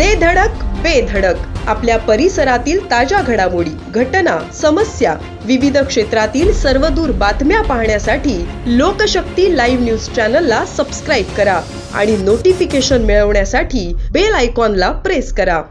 दे धडक बेधडक आपल्या परिसरातील ताज्या घडामोडी घटना समस्या विविध क्षेत्रातील सर्वदूर बातम्या पाहण्यासाठी लोकशक्ती लाईव्ह न्यूज चॅनलला सबस्क्राईब करा आणि नोटिफिकेशन मिळवण्यासाठी बेल आयकॉनला प्रेस करा.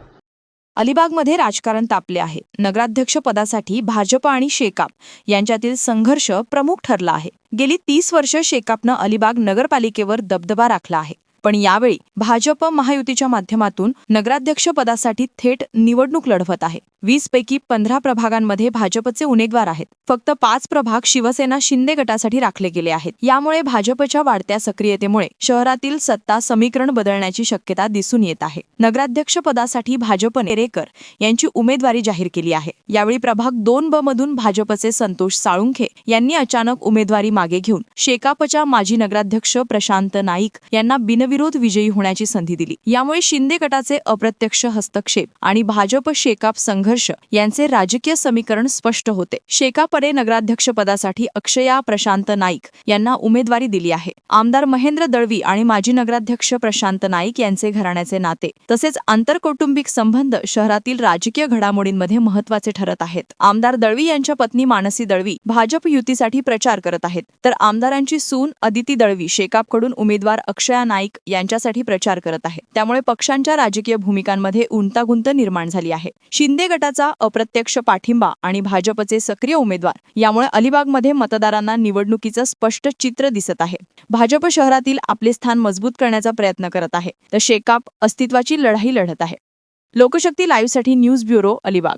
अलिबागमध्ये राजकारण तापले आहे. नगराध्यक्ष पदासाठी भाजप आणि शेकाप यांच्यातील संघर्ष प्रमुख ठरला आहे. गेली तीस वर्ष शेकापनं अलिबाग नगरपालिकेवर दबदबा राखला आहे. पण यावेळी भाजप महायुतीच्या माध्यमातून नगराध्यक्ष पदासाठी थेट निवडणूक लढवत आहे. वीस पैकी पंधरा प्रभागांमध्ये भाजपचे उमेदवार आहेत. फक्त पाच प्रभाग शिवसेना शिंदे गटासाठी राखले गेले आहेत. यामुळे भाजपच्या वाढत्या सक्रियतेमुळे शहरातील सत्ता समीकरण बदलण्याची शक्यता दिसून येत आहे. नगराध्यक्ष पदासाठी भाजप नेरेकर यांची उमेदवारी जाहीर केली आहे. यावेळी प्रभाग दोन ब मधून भाजपचे संतोष साळुंखे यांनी अचानक उमेदवारी मागे घेऊन शेकापच्या माजी नगराध्यक्ष प्रशांत नाईक यांना बिन बिनविरोध विजयी होण्याची संधी दिली. यामुळे शिंदे गटाचे अप्रत्यक्ष हस्तक्षेप आणि भाजप शेकाप संघर्ष यांचे राजकीय समीकरण स्पष्ट होते. शेकापने नगराध्यक्ष पदासाठी अक्षया प्रशांत नाईक यांना उमेदवारी दिली आहे. आमदार महेंद्र दळवी आणि माजी नगराध्यक्ष प्रशांत नाईक यांचे घराण्याचे नाते तसेच आंतरकौटुंबिक संबंध शहरातील राजकीय घडामोडींमध्ये महत्त्वाचे ठरत आहेत. आमदार दळवी यांच्या पत्नी मानसी दळवी भाजप युतीसाठी प्रचार करत आहेत. तर आमदारांची सून अदिती दळवी शेकापकडून उमेदवार अक्षया नाईक यांच्यासाठी प्रचार करत आहे. त्यामुळे पक्षांच्या राजकीय भूमिकांमध्ये उंतागुंत निर्माण झाली आहे. शिंदे गटाचा अप्रत्यक्ष पाठिंबा आणि भाजपचे सक्रिय उमेदवार यामुळे अलिबागमध्ये मतदारांना निवडणुकीचं स्पष्ट चित्र दिसत आहे. भाजप शहरातील आपले स्थान मजबूत करण्याचा प्रयत्न करत आहे. तर शेकाप अस्तित्वाची लढाई लढत आहे. लोकशक्ती लाईव्हसाठी न्यूज ब्युरो अलिबाग.